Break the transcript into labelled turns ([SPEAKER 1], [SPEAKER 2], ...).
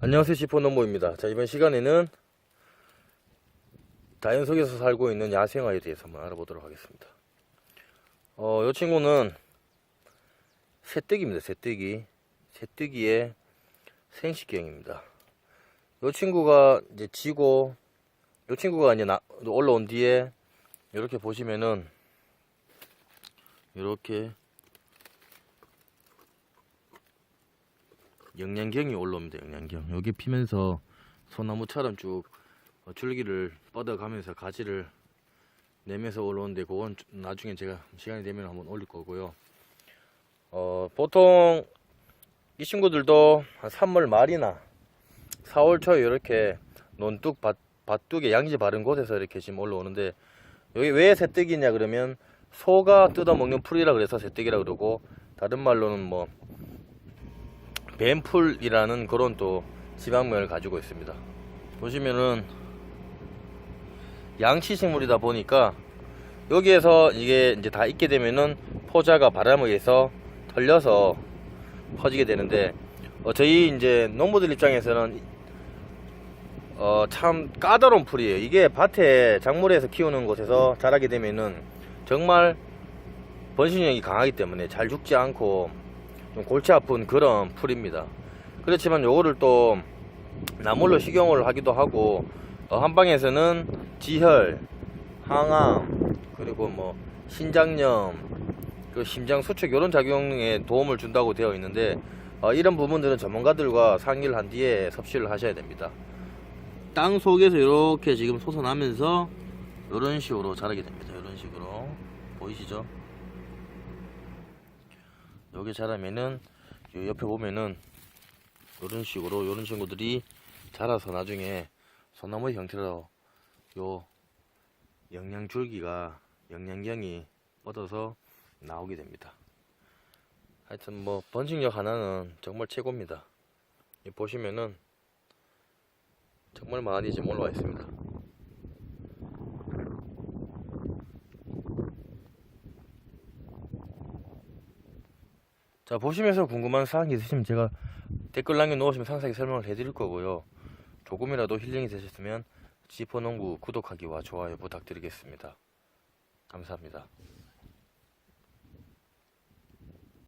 [SPEAKER 1] 안녕하세요 시포노모입니다. 자 이번 시간에는 자연 속에서 살고 있는 야생아에 대해서 한번 알아보도록 하겠습니다. 어, 이 친구는 새뜨기입니다 새뜨기. 새뜨기의 생식경입니다. 이 친구가 이제 지고 이 친구가 이제 나, 올라온 뒤에 이렇게 보시면은 이렇게 영양경이 올라옵니다. 영양경. 여기 피면서 소나무처럼 쭉 어, 줄기를 뻗어가면서 가지를 내면서 올라오는데 그건 좀 나중에 제가 시간이 되면 한번 올릴 거고요. 어, 보통 이 친구들도 한 3월 말이나 4월 초에 이렇게 논뚝 밭, 밭둑에 양지 바른 곳에서 이렇게 지금 올라오는데 여기 왜 새뜨기냐 그러면 소가 뜯어먹는 풀이라 그래서 새뜨기라 그러고 다른 말로는 뭐 뱀풀이라는 그런 또 지방면을 가지고 있습니다. 보시면은 양치식물이다 보니까 여기에서 이게 이제 다 익게 되면은 포자가 바람에 의해서 털려서 퍼지게 되는데 어, 저희 이제 농부들 입장에서는 어, 참 까다로운 풀이에요. 이게 밭에 작물에서 키우는 곳에서 자라게 되면은 정말 번식력이 강하기 때문에 잘 죽지 않고 좀 골치 아픈 그런 풀입니다. 그렇지만 요거를 또 나물로 식용을 하기도 하고 어, 한방에서는 지혈, 항암, 그리고 뭐 신장염, 그 심장 수축 이런 작용에 도움을 준다고 되어 있는데 어, 이런 부분들은 전문가들과 상의를 한 뒤에 섭취를 하셔야 됩니다. 땅 속에서 이렇게 지금 솟아나면서 이런 식으로 자라게 됩니다. 이런 식으로 보이시죠? 여기 자라면은 요 옆에 보면은 이런 식으로 이런 친구들이 자라서 나중에 소나무 형태로 요 영양줄기가 영양경이 뻗어서 나오게 됩니다. 하여튼 뭐 번식력 하나는 정말 최고입니다. 이 보시면은 정말 많이 지금 올라와 있습니다. 자 보시면서 궁금한 사항이 있으시면 제가 댓글 남겨놓으시면 상세하게 설명을 해드릴 거고요. 조금이라도 힐링이 되셨으면 지포농구 구독하기와 좋아요 부탁드리겠습니다. 감사합니다.